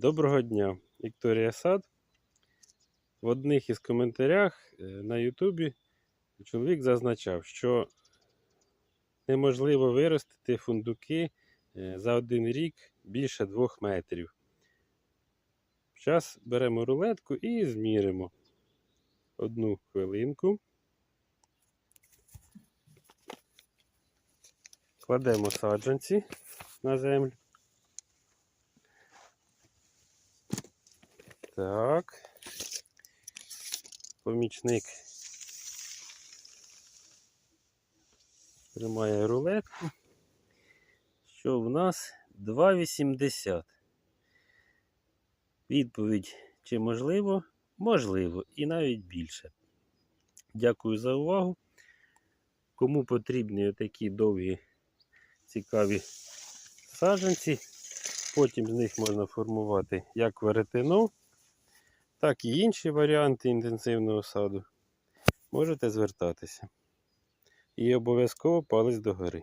Доброго дня, Вікторія Сад. В одних із коментарях е, на Ютубі чоловік зазначав, що неможливо виростити фундуки е, за один рік більше двох метрів. Зараз беремо рулетку і зміримо одну хвилинку. Кладемо саджанці на землю. Так. Помічник тримає рулетку. Що в нас 2,80. Відповідь, чи можливо? Можливо, і навіть більше. Дякую за увагу. Кому потрібні отакі довгі, цікаві саджанці, потім з них можна формувати як веретено, так і інші варіанти інтенсивного саду. Можете звертатися. І обов'язково палець догори.